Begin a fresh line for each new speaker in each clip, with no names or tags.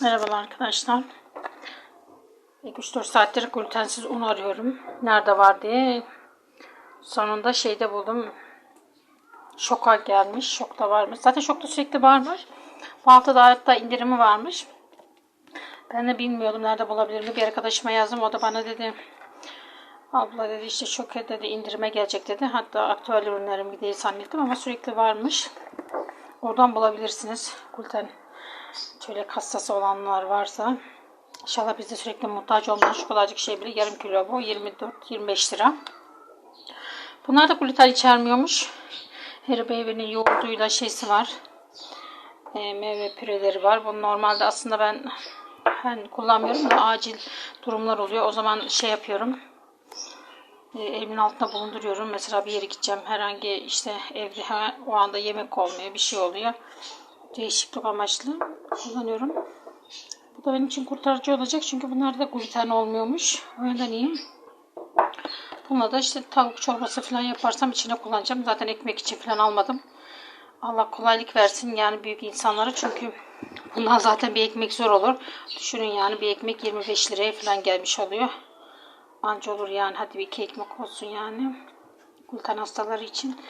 Merhabalar arkadaşlar. 3-4 saattir glutensiz un arıyorum. Nerede var diye. Sonunda şeyde buldum. Şoka gelmiş. Şokta varmış. Zaten şokta sürekli varmış. Bu hafta da hatta indirimi varmış. Ben de bilmiyordum nerede bulabilirim. Bir arkadaşıma yazdım. O da bana dedi. Abla dedi işte şoka dedi indirime gelecek dedi. Hatta aktüel ürünlerim değil zannettim ama sürekli varmış. Oradan bulabilirsiniz. Gluten şöyle kassası olanlar varsa. İnşallah biz de sürekli muhtaç olmayız. Şu kadarcık şey bile yarım kilo bu. 24-25 lira. Bunlar da gluten içermiyormuş. Her meyvenin yoğurduyla şeysi var. E, meyve püreleri var. Bu normalde aslında ben ben kullanmıyorum da acil durumlar oluyor. O zaman şey yapıyorum. E, elimin altında bulunduruyorum. Mesela bir yere gideceğim. Herhangi işte evde o anda yemek olmuyor. Bir şey oluyor. Değişiklik amaçlı kullanıyorum. Bu da benim için kurtarıcı olacak. Çünkü bunlarda gluten olmuyormuş. O yüzden iyiyim. Bununla da işte tavuk çorbası falan yaparsam içine kullanacağım. Zaten ekmek için falan almadım. Allah kolaylık versin yani büyük insanlara. Çünkü bundan zaten bir ekmek zor olur. Düşünün yani bir ekmek 25 liraya falan gelmiş oluyor. Anca olur yani. Hadi bir iki ekmek olsun yani. Gluten hastaları için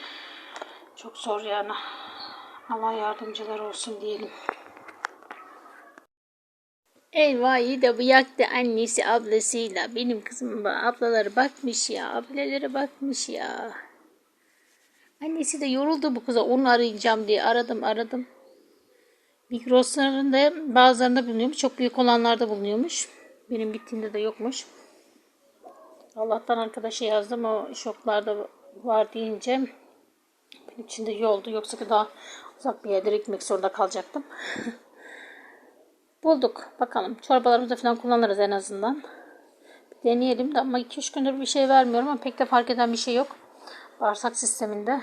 çok zor yani. Allah yardımcılar olsun diyelim.
Eyvah iyi de bıyaktı annesi ablasıyla. Benim kızım ablaları bakmış ya. Ablaları bakmış ya. Annesi de yoruldu bu kıza. Onu arayacağım diye aradım aradım. Mikroslarında bazılarında bulunuyormuş. Çok büyük olanlarda bulunuyormuş. Benim gittiğimde de yokmuş. Allah'tan arkadaşa yazdım. O şoklarda var deyince benim için de iyi oldu. Yoksa ki daha uzak bir yerde gitmek zorunda kalacaktım. Bulduk. Bakalım. Çorbalarımızda falan kullanırız en azından. Bir deneyelim de ama 2-3 gündür bir şey vermiyorum ama pek de fark eden bir şey yok. Bağırsak sisteminde.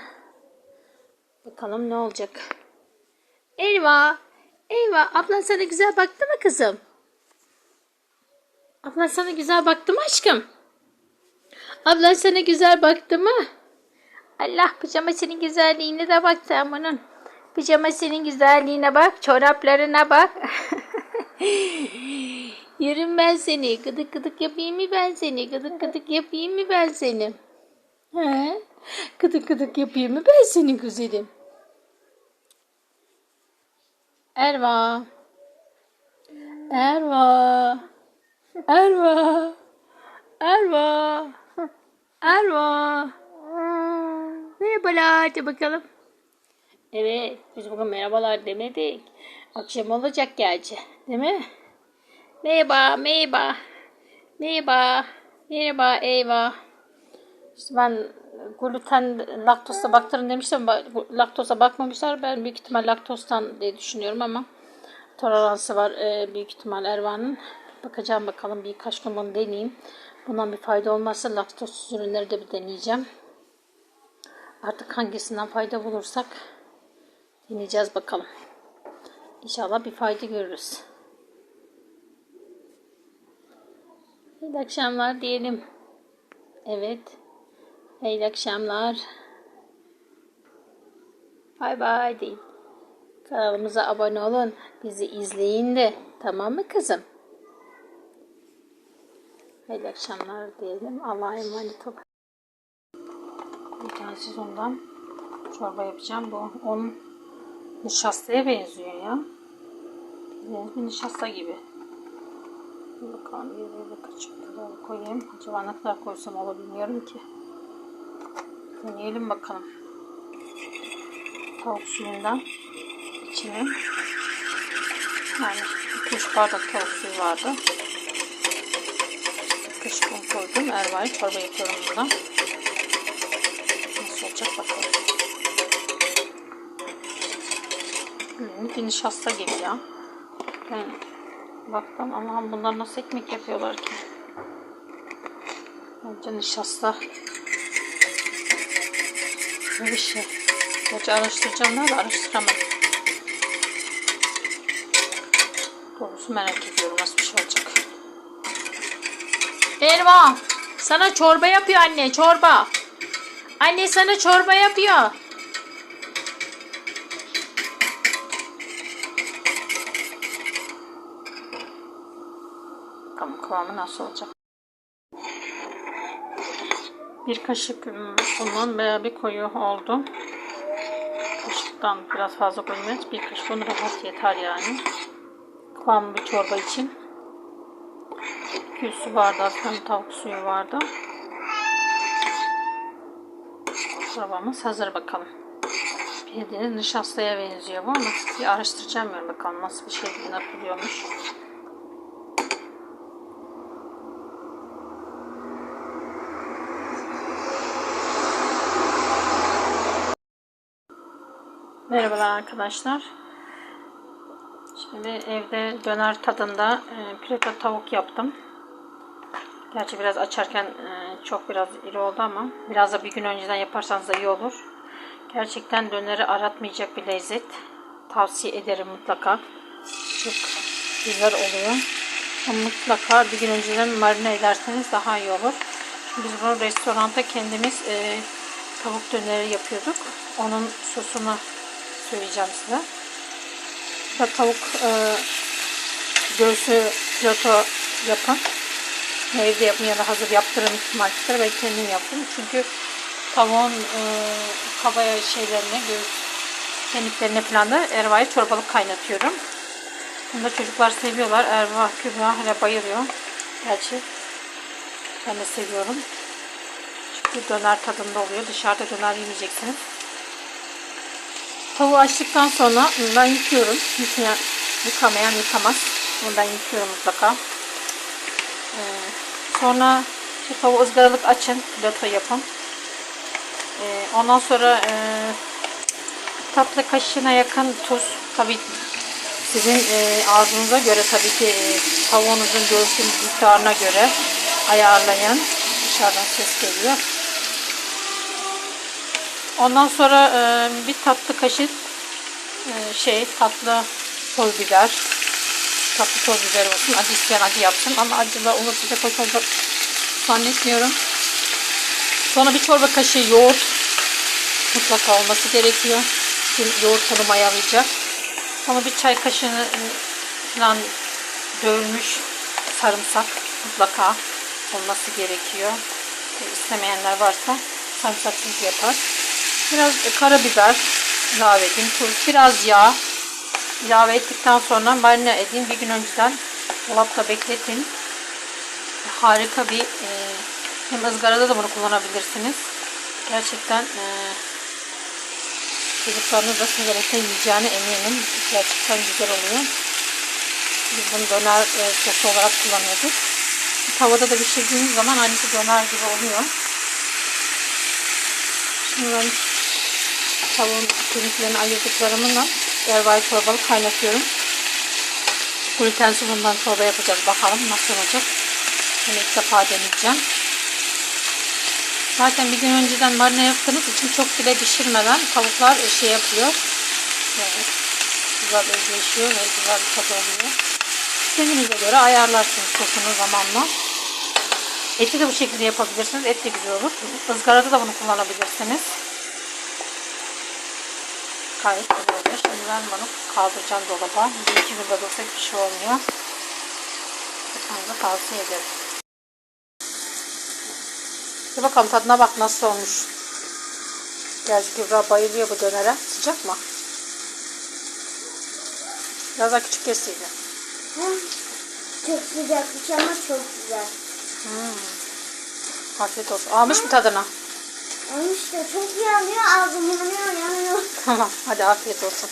Bakalım ne olacak. Eyvah. Eyvah. Ablan sana güzel baktı mı kızım? Ablan sana güzel baktı mı aşkım? Ablan sana güzel baktı mı? Allah pijama senin güzelliğine de bak sen bunun. Pijama senin güzelliğine bak. Çoraplarına bak. Yürüm ben seni. Gıdık gıdık yapayım mı ben seni? Gıdık gıdık yapayım mı ben seni? He? Gıdık gıdık yapayım mı ben seni güzelim? Erva. Erva. Erva. Erva. Erva. Merhabalar de bakalım. Evet, biz bugün merhabalar demedik. Akşam olacak gerçi, değil mi? Merhaba, merhaba. Merhaba, merhaba, eyvah. İşte ben gluten, laktoza baktırın demiştim. Laktoza bakmamışlar. Ben büyük ihtimal laktozdan diye düşünüyorum ama toleransı var e, büyük ihtimal Ervan'ın. Bakacağım bakalım birkaç gün bunu deneyeyim. Bundan bir fayda olmazsa laktozsuz ürünleri de bir deneyeceğim. Artık hangisinden fayda bulursak deneyeceğiz bakalım. İnşallah bir fayda görürüz. İyi akşamlar diyelim. Evet. İyi akşamlar. Bay bay deyin. Kanalımıza abone olun. Bizi izleyin de. Tamam mı kızım? İyi akşamlar diyelim. Allah'a emanet olun. Glutensiz ondan çorba yapacağım. Bu un nişastaya benziyor ya. Bildiğiniz bir nişasta gibi. Bir bakalım bir böyle kaçık kadar koyayım. Acaba ne kadar koysam olur bilmiyorum ki. Deneyelim bakalım. Tavuk suyundan içine yani 2-3 bardak tavuk suyu vardı. Kaşık un koydum. Erva'yı çorba yapıyorum bundan. Nasıl olacak bakalım. Bir nişasta gibi ya. Ben baktım ama bunlar nasıl ekmek yapıyorlar ki? Bence nişasta bir şey. Gerçi araştıracağım nerede araştıramadım. Doğrusu merak ediyorum nasıl bir şey olacak. Erva sana çorba yapıyor anne çorba. Anne sana çorba yapıyor. Kıvamı nasıl olacak. Bir kaşık ım, bundan veya bir koyu oldu. Kaşıktan biraz fazla koymayız. Bir kaşık un rahat yeter yani. Kıvamlı bir çorba için. 200 su bardağı falan tavuk suyu vardı. Çorbamız hazır bakalım. Bildiğiniz nişastaya benziyor bu ama bir araştıracağım ben bakalım nasıl bir şey yapılıyormuş. Merhabalar arkadaşlar. Şimdi evde döner tadında e, pirata tavuk yaptım. Gerçi biraz açarken e, çok biraz iri oldu ama biraz da bir gün önceden yaparsanız da iyi olur. Gerçekten döneri aratmayacak bir lezzet. Tavsiye ederim mutlaka. Çok güzel oluyor. Ama mutlaka bir gün önceden marine ederseniz daha iyi olur. Biz bunu restoranda kendimiz e, tavuk döneri yapıyorduk. Onun sosunu söyleyeceğim size. Da tavuk e, göğsü piloto yapın. Evde yapın ya da hazır yaptırın marketlere. Ben kendim yaptım. Çünkü tavuğun e, kabaya şeylerine, göğüs kemiklerine falan da ervayı çorbalık kaynatıyorum. Bunu da çocuklar seviyorlar. Erva, Kübra hele bayılıyor. Gerçi ben de seviyorum. Çünkü döner tadında oluyor. Dışarıda döner yemeyeceksiniz. Tavuğu açtıktan sonra ben yıkıyorum. Yıkayan, yıkamayan yıkamaz. Bunu ben yıkıyorum mutlaka. Ee, sonra şu tavuğu ızgaralık açın. Pilato yapın. Ee, ondan sonra e, tatlı kaşığına yakın tuz. Tabii sizin e, ağzınıza göre tabii ki e, tavuğunuzun göğsün miktarına göre ayarlayın. Dışarıdan ses geliyor. Ondan sonra e, bir tatlı kaşık e, şey tatlı toz biber. Tatlı toz biber olsun. Acı isteyen acı yapsın ama acı da olursa hoş olacak zannetmiyorum. Sonra bir çorba kaşığı yoğurt mutlaka olması gerekiyor. Bir yoğurt tadı mayalayacak. Sonra bir çay kaşığını e, falan dövülmüş sarımsak mutlaka olması gerekiyor. E, İstemeyenler varsa sarımsaksız yapar. Biraz karabiber ilave edin. Biraz yağ ilave ettikten sonra marine edin. Bir gün önceden dolapta bekletin. Harika bir e, hem ızgarada da bunu kullanabilirsiniz. Gerçekten e, çocuklarınız da severek yiyeceğine eminim. Gerçekten güzel oluyor. Biz bunu döner e, sosu olarak kullanıyorduk. Tavada da pişirdiğiniz zaman aynısı döner gibi oluyor. Şimdi ben tavuğun kemiklerini ayırdıklarımla ervay çorbalık kaynatıyorum. Glutensiz bundan çorba yapacağız. Bakalım nasıl olacak. Bunu ilk defa deneyeceğim. Zaten bir gün önceden marine yaptığınız için çok bile pişirmeden tavuklar şey yapıyor. Yani güzel özleşiyor ve güzel bir tadı oluyor. Kendinize göre ayarlarsınız sosunu zamanla. Eti de bu şekilde yapabilirsiniz. Et de güzel olur. Izgarada da bunu kullanabilirsiniz. Gayet güzel oluyor. Şimdi ben bunu kaldıracağım dolaba. Bir iki günde dursa bir şey olmuyor. Bunu tavsiye ederim. Bir bakalım tadına bak nasıl olmuş. Gerçi Kübra bayılıyor bu dönere. Sıcak mı? Biraz daha küçük kesseydi.
Çok sıcakmış ama çok güzel.
Afiyet olsun. Almış mı tadına?
Ama işte çok yanıyor, ağzım yanıyor, yanıyor.
Tamam. Hadi afiyet olsun.